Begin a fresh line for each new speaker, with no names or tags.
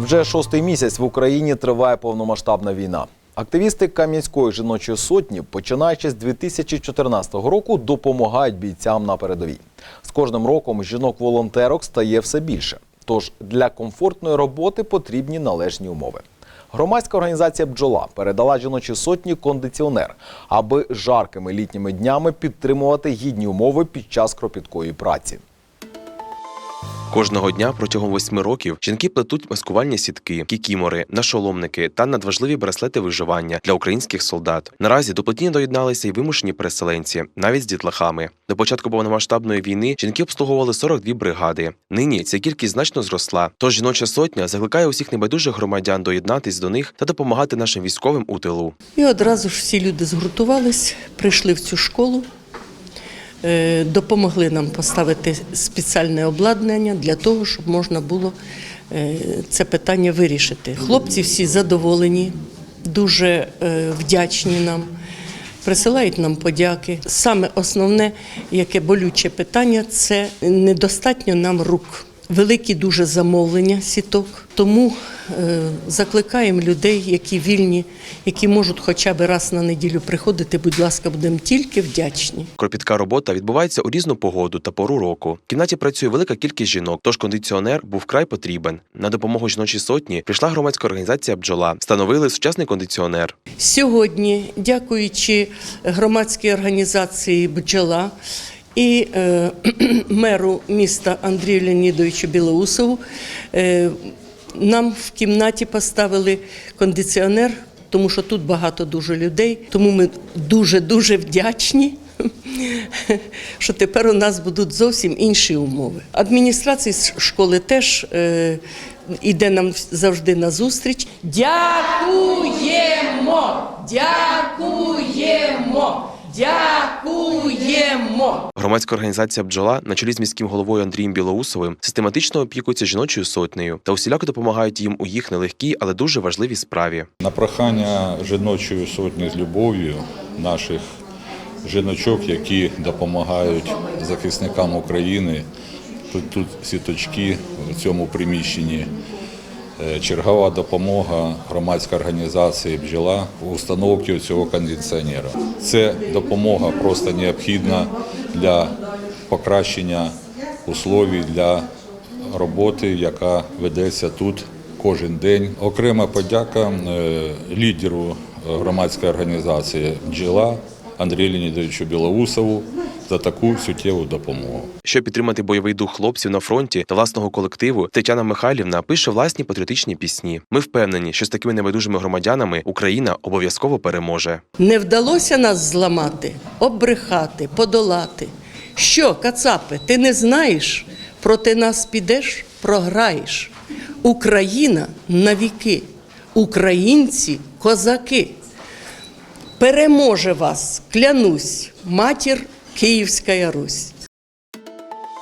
Вже шостий місяць в Україні триває повномасштабна війна. Активісти Кам'янської жіночої сотні, починаючи з 2014 року, допомагають бійцям на передовій. З кожним роком жінок-волонтерок стає все більше. Тож для комфортної роботи потрібні належні умови. Громадська організація Бджола передала жіночій сотні кондиціонер, аби жаркими літніми днями підтримувати гідні умови під час кропіткої праці.
Кожного дня протягом восьми років жінки плетуть маскувальні сітки, кікімори, нашоломники та надважливі браслети виживання для українських солдат. Наразі до плетіння доєдналися й вимушені переселенці, навіть з дітлахами. До початку повномасштабної війни жінки обслуговували 42 бригади. Нині ця кількість значно зросла. Тож жіноча сотня закликає усіх небайдужих громадян доєднатись до них та допомагати нашим військовим у тилу.
І одразу ж всі люди згуртувались, прийшли в цю школу, допомогли нам поставити спеціальне обладнання для того, щоб можна було е, це питання вирішити. Хлопці всі задоволені, дуже е, вдячні нам. Присилають нам подяки. Саме основне, яке болюче питання, це недостатньо нам рук. Великі дуже замовлення сіток. Тому е, закликаємо людей, які вільні, які можуть хоча б раз на неділю приходити. Будь ласка, будемо тільки вдячні.
Кропітка робота відбувається у різну погоду та пору року. В кімнаті працює велика кількість жінок, тож кондиціонер був вкрай потрібен. На допомогу жіночій сотні прийшла громадська організація Бджола. Встановили сучасний кондиціонер.
Сьогодні, дякуючи громадській організації «Бджола» і е, меру міста Андрію Леонідовичу Білоусову, е, нам в кімнаті поставили кондиціонер, тому що тут багато дуже людей. Тому ми дуже-дуже вдячні. Що тепер у нас будуть зовсім інші умови. Адміністрація школи теж е, іде нам завжди на зустріч. Дякуємо! Дякуємо! Дякуємо!
Громадська організація Бджола на чолі з міським головою Андрієм Білоусовим систематично опікується жіночою сотнею та усіляко допомагають їм у їх нелегкій, але дуже важливій справі.
На прохання жіночої сотні з любов'ю наших жіночок, які допомагають захисникам України. Тут, тут сіточки в цьому приміщенні. Е, Чергова допомога громадської організації бджола у установці цього кондиціонера. Це допомога просто необхідна для покращення условій для роботи, яка ведеться тут кожен день. Окрема подяка е, лідеру громадської організації бджола Андрію Леонідовичу Білоусову за таку суттєву допомогу.
Щоб підтримати бойовий дух хлопців на фронті та власного колективу, Тетяна Михайлівна пише власні патріотичні пісні. Ми впевнені, що з такими небайдужими громадянами Україна обов'язково переможе.
Не вдалося нас зламати, обрехати, подолати. Що, кацапи, ти не знаєш? Проти нас підеш, програєш. Україна навіки, українці козаки. Переможе вас, клянусь, матір Київська Русь.